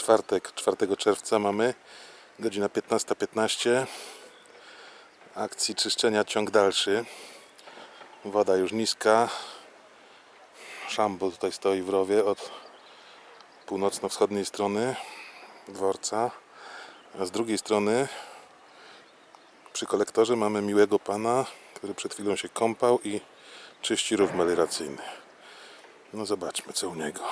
czwartek, 4 czerwca mamy, godzina 15.15. Akcji czyszczenia ciąg dalszy. Woda już niska. Szambo tutaj stoi w rowie od północno-wschodniej strony dworca. A z drugiej strony przy kolektorze mamy miłego pana, który przed chwilą się kąpał i czyści rów melioracyjny. No zobaczmy co u niego.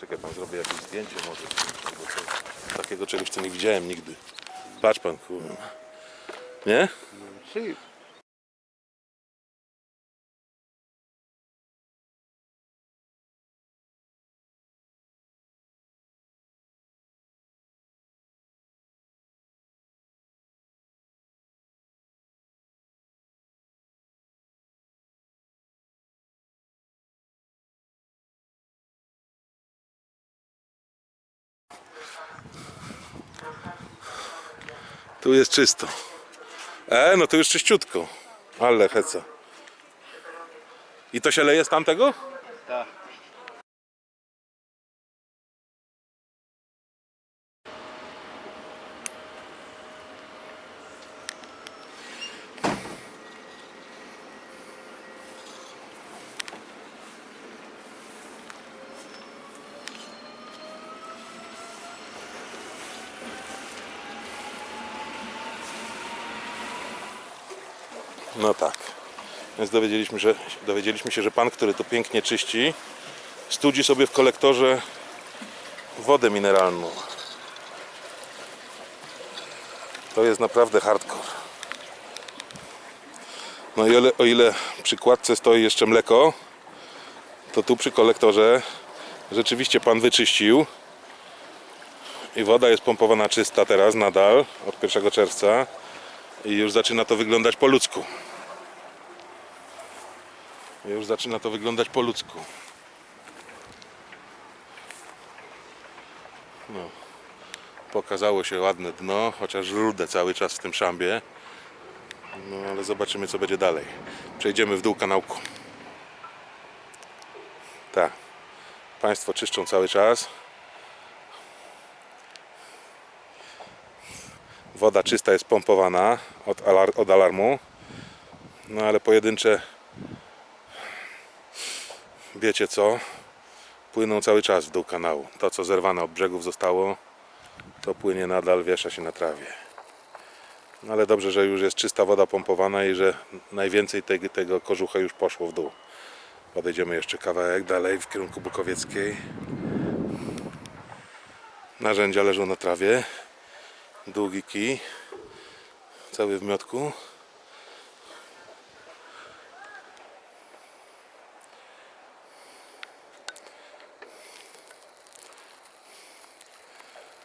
Czekaj pan, zrobię jakieś zdjęcie może. coś. Takiego czegoś co nie widziałem nigdy. Patrz pan, kurwa. Nie? Tu jest czysto. E, no to już czyściutko. Ale heca. I to się leje z tamtego? tak. No tak. Więc dowiedzieliśmy, że, dowiedzieliśmy się, że pan, który to pięknie czyści, studzi sobie w kolektorze wodę mineralną. To jest naprawdę hardcore. No i o ile przy kładce stoi jeszcze mleko, to tu przy kolektorze rzeczywiście pan wyczyścił i woda jest pompowana czysta teraz nadal od 1 czerwca i już zaczyna to wyglądać po ludzku. Już zaczyna to wyglądać po ludzku. No. Pokazało się ładne dno, chociaż rude cały czas w tym szambie. No ale zobaczymy co będzie dalej. Przejdziemy w dół kanałku. Tak. Państwo czyszczą cały czas. Woda czysta jest pompowana od, alar- od alarmu. No ale pojedyncze wiecie co? Płyną cały czas w dół kanału. To co zerwane od brzegów zostało, to płynie nadal, wiesza się na trawie. No ale dobrze, że już jest czysta woda pompowana i że najwięcej tego, tego kożucha już poszło w dół. Podejdziemy jeszcze kawałek dalej w kierunku Bukowieckiej. Narzędzia leżą na trawie. Długi kij. Cały w miotku.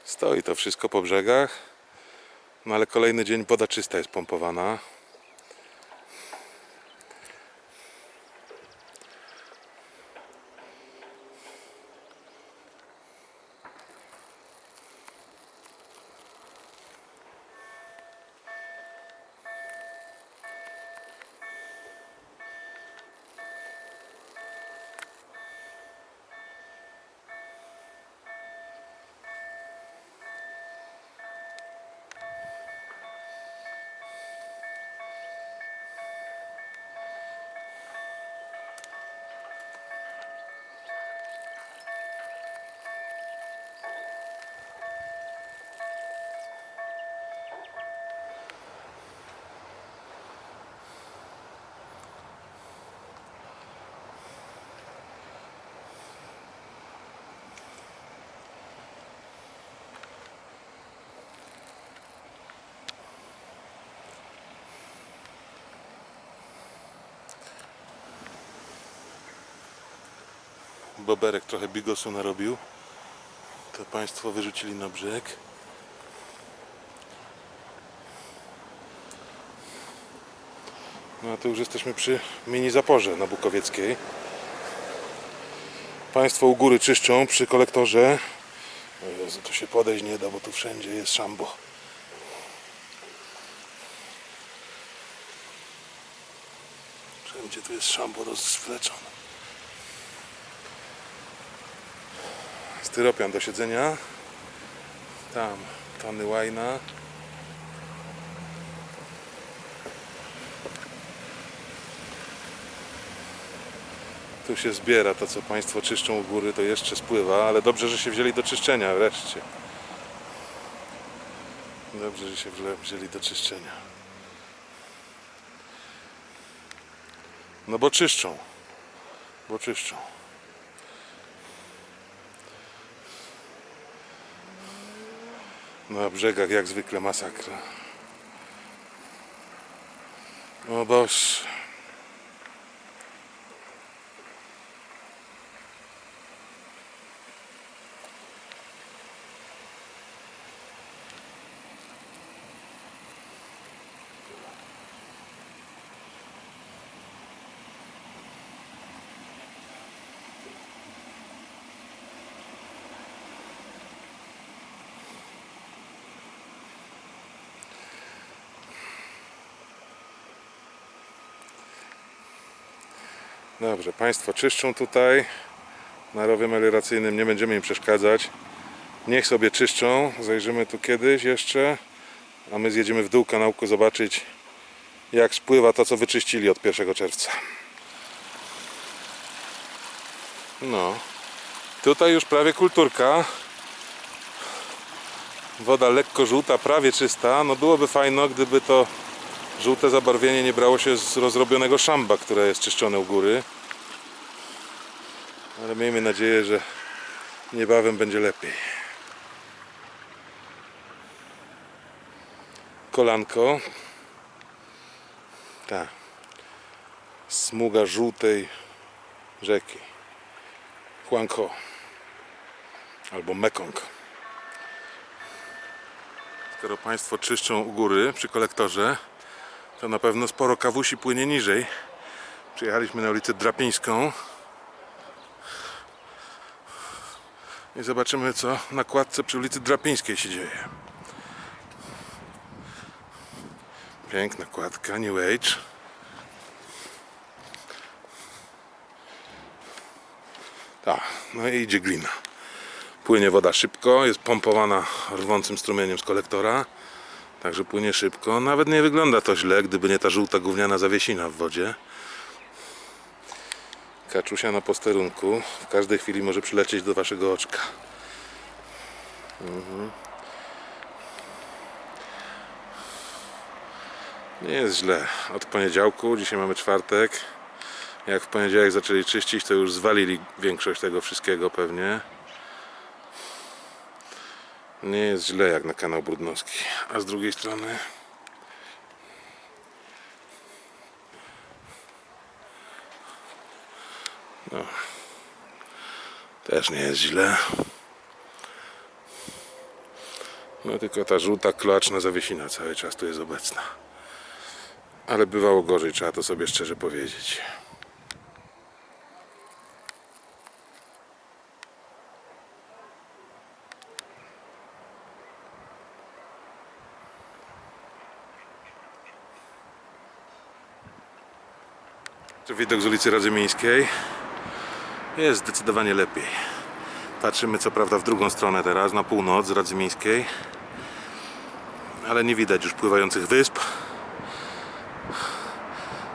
Stoi to wszystko po brzegach. No ale kolejny dzień woda czysta jest pompowana. Boberek trochę bigosu narobił. To Państwo wyrzucili na brzeg. No a tu już jesteśmy przy mini zaporze na Bukowieckiej. Państwo u góry czyszczą przy kolektorze. O Jezu, tu się podejść nie da, bo tu wszędzie jest szambo. Wszędzie tu jest szambo rozwleczone. Styropian do siedzenia. Tam tony łajna. Tu się zbiera to, co Państwo czyszczą u góry, to jeszcze spływa, ale dobrze, że się wzięli do czyszczenia wreszcie. Dobrze, że się wzięli do czyszczenia. No bo czyszczą. Bo czyszczą. Na brzegach jak zwykle masakra. O Boż. Dobrze, Państwo czyszczą tutaj. Na rowie melioracyjnym nie będziemy im przeszkadzać. Niech sobie czyszczą. Zajrzymy tu kiedyś jeszcze. A my zjedziemy w dół kanałku zobaczyć jak spływa to co wyczyścili od 1 czerwca. No. Tutaj już prawie kulturka. Woda lekko żółta, prawie czysta. No byłoby fajno, gdyby to żółte zabarwienie nie brało się z rozrobionego szamba, które jest czyszczone u góry. Ale miejmy nadzieję, że niebawem będzie lepiej. Kolanko. Tak. Smuga żółtej rzeki. Huangho. Albo Mekong. Skoro Państwo czyszczą u góry przy kolektorze, to na pewno sporo kawusi płynie niżej. Przyjechaliśmy na ulicę Drapińską. I zobaczymy co na kładce przy ulicy Drapińskiej się dzieje. Piękna kładka, New Age. Tak, no i idzie glina. Płynie woda szybko, jest pompowana rwącym strumieniem z kolektora. Także płynie szybko. Nawet nie wygląda to źle, gdyby nie ta żółta gówniana zawiesina w wodzie. Kaczusia na posterunku. W każdej chwili może przylecieć do waszego oczka. Mhm. Nie jest źle. Od poniedziałku, dzisiaj mamy czwartek. Jak w poniedziałek zaczęli czyścić, to już zwalili większość tego wszystkiego pewnie. Nie jest źle jak na kanał Brudnowski. A z drugiej strony no, też nie jest źle. No tylko ta żółta kloaczna zawiesina cały czas tu jest obecna. Ale bywało gorzej, trzeba to sobie szczerze powiedzieć. Tu widok z ulicy Radzymińskiej jest zdecydowanie lepiej. Patrzymy co prawda w drugą stronę teraz, na północ z Radzymińskiej, ale nie widać już pływających wysp.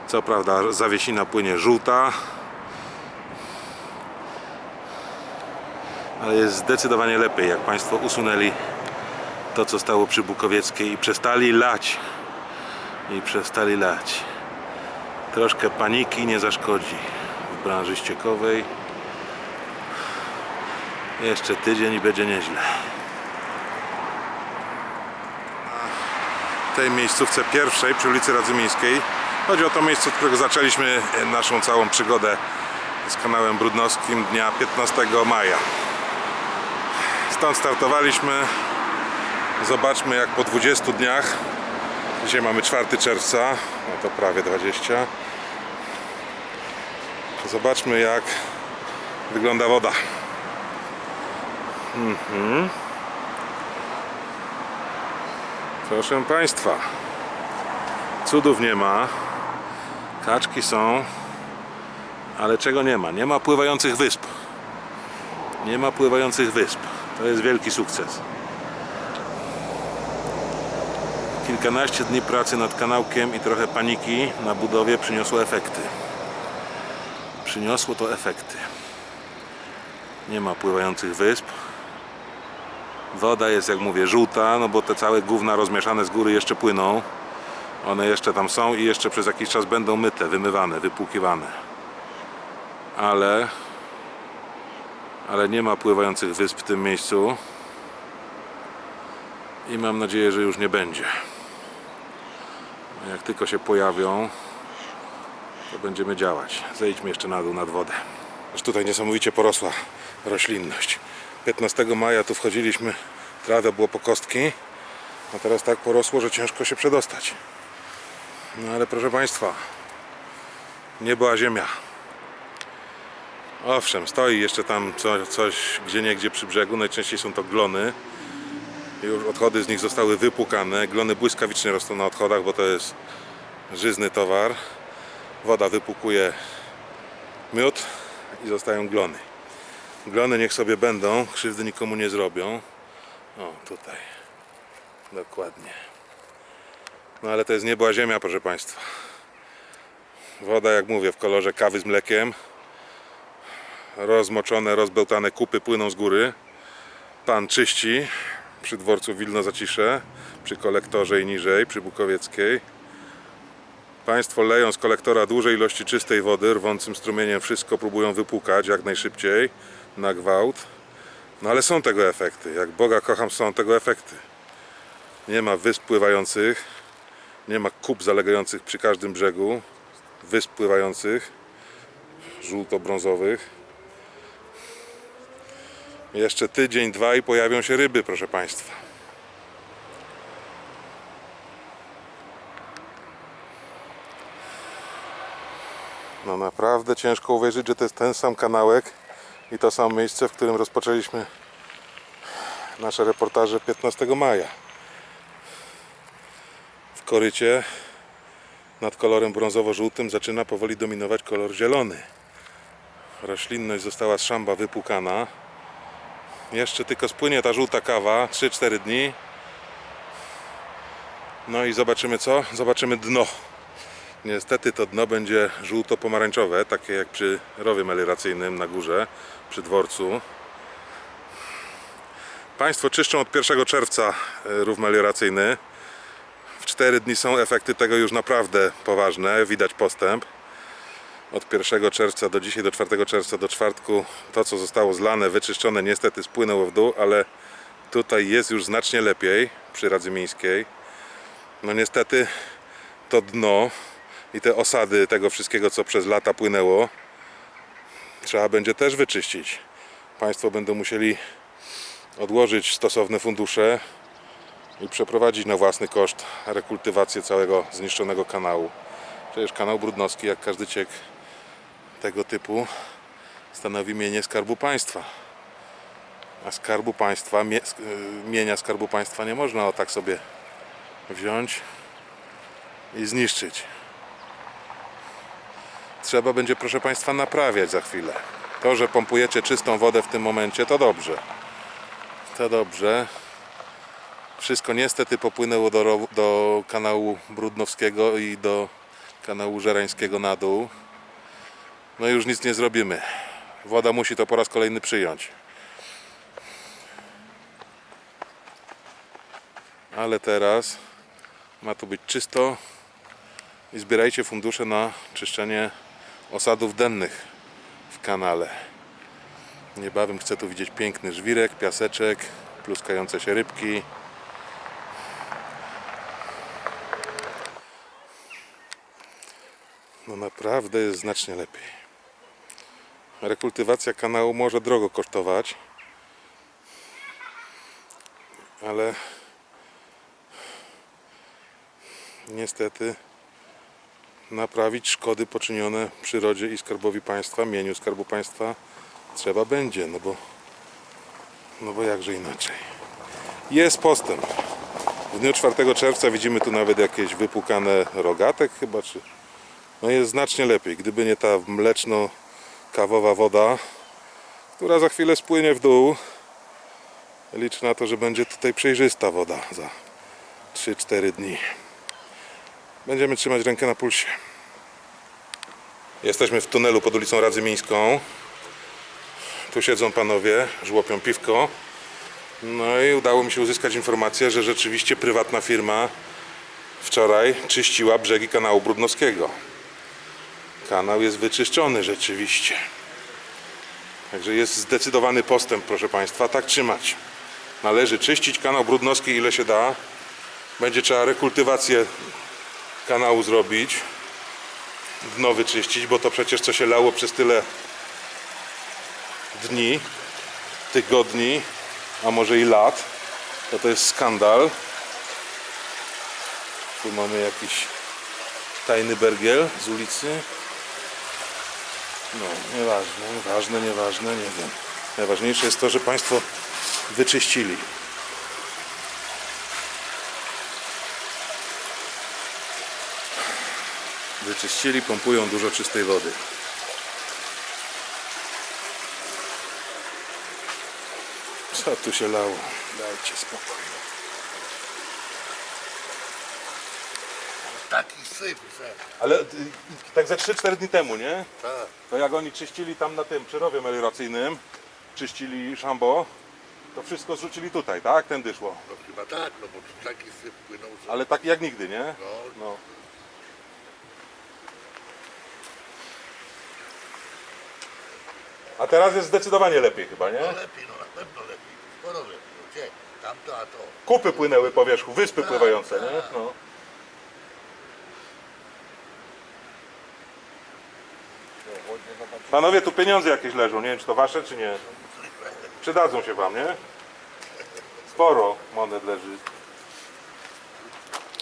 Co prawda zawiesina płynie żółta, ale jest zdecydowanie lepiej, jak Państwo usunęli to, co stało przy Bukowieckiej i przestali lać. I przestali lać. Troszkę paniki nie zaszkodzi w branży ściekowej. Jeszcze tydzień i będzie nieźle. W tej miejscówce pierwszej przy ulicy Radzymińskiej chodzi o to miejsce, od którego zaczęliśmy naszą całą przygodę z kanałem Brudnowskim dnia 15 maja. Stąd startowaliśmy. Zobaczmy jak po 20 dniach, dzisiaj mamy 4 czerwca, no to prawie 20. Zobaczmy jak wygląda woda. Mhm. Proszę Państwa, cudów nie ma, kaczki są, ale czego nie ma? Nie ma pływających wysp. Nie ma pływających wysp. To jest wielki sukces. Kilkanaście dni pracy nad kanałkiem i trochę paniki na budowie przyniosło efekty. Przyniosło to efekty. Nie ma pływających wysp. Woda jest, jak mówię, żółta, no bo te całe gówna rozmieszane z góry jeszcze płyną. One jeszcze tam są i jeszcze przez jakiś czas będą myte, wymywane, wypłukiwane. Ale ale nie ma pływających wysp w tym miejscu. I mam nadzieję, że już nie będzie. Jak tylko się pojawią, to będziemy działać. Zejdźmy jeszcze na dół, nad wodę. Aż tutaj niesamowicie porosła roślinność. 15 maja tu wchodziliśmy, trawę było po kostki, a teraz tak porosło, że ciężko się przedostać. No ale proszę Państwa, nie była ziemia. Owszem, stoi jeszcze tam co, coś gdzie niegdzie przy brzegu, najczęściej są to glony. Już odchody z nich zostały wypłukane. Glony błyskawicznie rosną na odchodach, bo to jest żyzny towar. Woda wypłukuje miód i zostają glony. Glony niech sobie będą, krzywdy nikomu nie zrobią. O, tutaj. Dokładnie. No ale to jest nie była ziemia, proszę Państwa. Woda, jak mówię, w kolorze kawy z mlekiem. Rozmoczone, rozbełtane kupy płyną z góry. Pan czyści przy dworcu Wilno Zacisze, przy kolektorze i niżej, przy Bukowieckiej. Państwo leją z kolektora duże ilości czystej wody, rwącym strumieniem wszystko próbują wypłukać jak najszybciej, na gwałt. No ale są tego efekty. Jak Boga kocham, są tego efekty. Nie ma wysp pływających, nie ma kup zalegających przy każdym brzegu, wysp pływających, żółto-brązowych. Jeszcze tydzień, dwa i pojawią się ryby, proszę Państwa. No naprawdę ciężko uwierzyć, że to jest ten sam kanałek i to samo miejsce, w którym rozpoczęliśmy nasze reportaże 15 maja. W korycie nad kolorem brązowo-żółtym zaczyna powoli dominować kolor zielony. Roślinność została z szamba wypłukana. Jeszcze tylko spłynie ta żółta kawa 3-4 dni. No i zobaczymy co? Zobaczymy dno. Niestety to dno będzie żółto-pomarańczowe, takie jak przy rowie melioracyjnym na górze, przy dworcu. Państwo czyszczą od 1 czerwca e, rów melioracyjny. W 4 dni są efekty tego już naprawdę poważne, widać postęp. Od 1 czerwca do dzisiaj, do 4 czerwca, do czwartku, to co zostało zlane, wyczyszczone, niestety spłynęło w dół, ale tutaj jest już znacznie lepiej przy Radzymińskiej. No niestety to dno i te osady tego wszystkiego, co przez lata płynęło, trzeba będzie też wyczyścić. Państwo będą musieli odłożyć stosowne fundusze i przeprowadzić na własny koszt rekultywację całego zniszczonego kanału. Przecież kanał Brudnowski, jak każdy ciek tego typu, stanowi mienie Skarbu Państwa. A Skarbu Państwa, y, mienia Skarbu Państwa nie można o tak sobie wziąć i zniszczyć. Trzeba będzie, proszę Państwa, naprawiać za chwilę. To, że pompujecie czystą wodę w tym momencie, to dobrze. To dobrze. Wszystko niestety popłynęło do, do kanału Brudnowskiego i do kanału Żerańskiego na dół. No już nic nie zrobimy. Woda musi to po raz kolejny przyjąć. Ale teraz ma tu być czysto i zbierajcie fundusze na czyszczenie osadów dennych w kanale. Niebawem chcę tu widzieć piękny żwirek, piaseczek, pluskające się rybki. No naprawdę jest znacznie lepiej. rekultywacja kanału może drogo kosztować, ale niestety naprawić szkody poczynione przyrodzie i skarbowi państwa, mieniu skarbu państwa trzeba będzie, no bo no bo jakże inaczej. Jest postęp. W dniu 4 czerwca widzimy tu nawet jakieś wypukane rogatek chyba, czy... No jest znacznie lepiej. Gdyby nie ta mleczno-kawowa woda, która za chwilę spłynie w dół, liczę na to, że będzie tutaj przejrzysta woda za 3-4 dni. Będziemy trzymać rękę na pulsie. Jesteśmy w tunelu pod ulicą Radzymińską. Tu siedzą panowie, żłopią piwko. No i udało mi się uzyskać informację, że rzeczywiście prywatna firma wczoraj czyściła brzegi kanału Brudnowskiego. Kanał jest wyczyszczony rzeczywiście. Także jest zdecydowany postęp, proszę Państwa. Tak trzymać. Należy czyścić kanał Brudnowski ile się da. Będzie trzeba rekultywację kanału zrobić. Dno wyczyścić, bo to przecież co się lało przez tyle dni, tygodni, a może i lat, to to jest skandal. Tu mamy jakiś tajny bergiel z ulicy. No, nieważne, nieważne, nieważne, nie wiem. Najważniejsze jest to, że Państwo wyczyścili. Wyczyścili, pompują dużo czystej wody. Co tu się lało? Dajcie spokój. Taki syp, że... Ale y, tak ze 3-4 dni temu, nie? Tak. To jak oni czyścili tam na tym przyrowie melioracyjnym, czyścili szambo, to wszystko zrzucili tutaj, tak? Tędy szło. No chyba tak, no bo tu taki syp płynął, że... Ale tak jak nigdy, nie? No, No. A teraz jest zdecydowanie lepiej chyba, nie? no lepiej, no na pewno lepiej. Sporo lepiej. No gdzie? Tamto, a to. Kupy płynęły po wierzchu, wyspy Tak, pływające, nie? tak. No. Panowie, tu pieniądze jakieś leżą, nie wiem czy to wasze czy nie. Przydadzą się wam, nie? Sporo monet leży.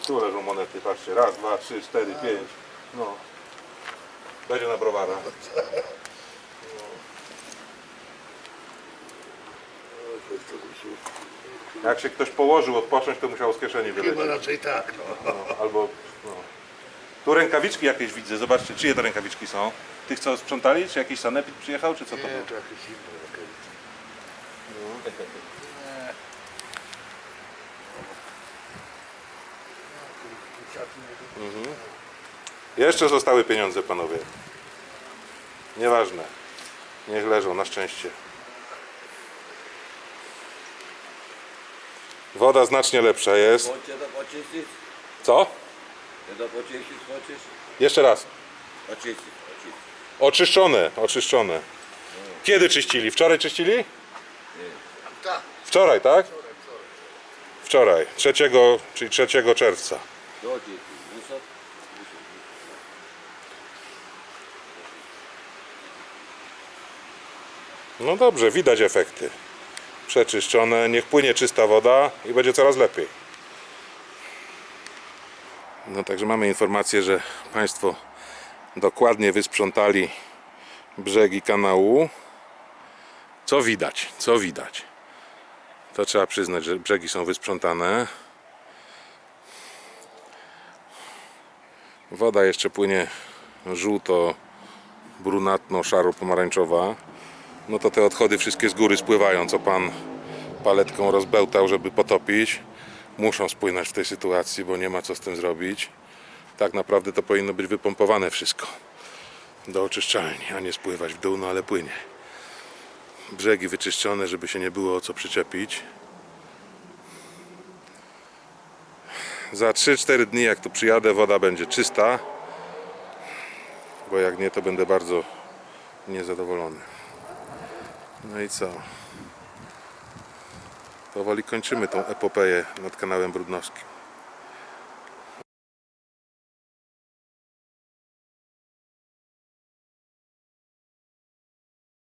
Tu leżą monety, patrzcie, raz, dwa, trzy, cztery, pięć. No. Będzie na browara. Jak się ktoś położył odpocząć, to musiał z kieszeni Chyba wylecieć. raczej tak, no. No, albo. No. Tu rękawiczki jakieś widzę, zobaczcie, czyje to rękawiczki są? Tych co sprzątali? Czy jakiś sanepid przyjechał, czy co to Nie, było? to jakieś inne rękawice. Jeszcze zostały pieniądze, panowie. Nieważne. Niech leżą, na szczęście. Woda znacznie lepsza jest. Co? Jeszcze raz. Oczyszczone, oczyszczone. Kiedy czyścili? Wczoraj czyścili? Wczoraj, tak? Wczoraj, 3, czyli 3 czerwca. No dobrze, widać efekty. Przeczyszczone, niech płynie czysta woda i będzie coraz lepiej. No także mamy informację, że Państwo dokładnie wysprzątali brzegi kanału. Co widać? Co widać? To trzeba przyznać, że brzegi są wysprzątane. Woda jeszcze płynie żółto, brunatno, szaro, pomarańczowa no to te odchody wszystkie z góry spływają, co pan paletką rozbełtał, żeby potopić. Muszą spłynąć w tej sytuacji, bo nie ma co z tym zrobić. Tak naprawdę to powinno być wypompowane wszystko do oczyszczalni, a nie spływać w dół, no ale płynie. Brzegi wyczyszczone, żeby się nie było o co przyczepić. Za 3-4 dni, jak tu przyjadę, woda będzie czysta, bo jak nie, to będę bardzo niezadowolony. No i co? Powoli kończymy tą epopeję nad kanałem Brudnowskim.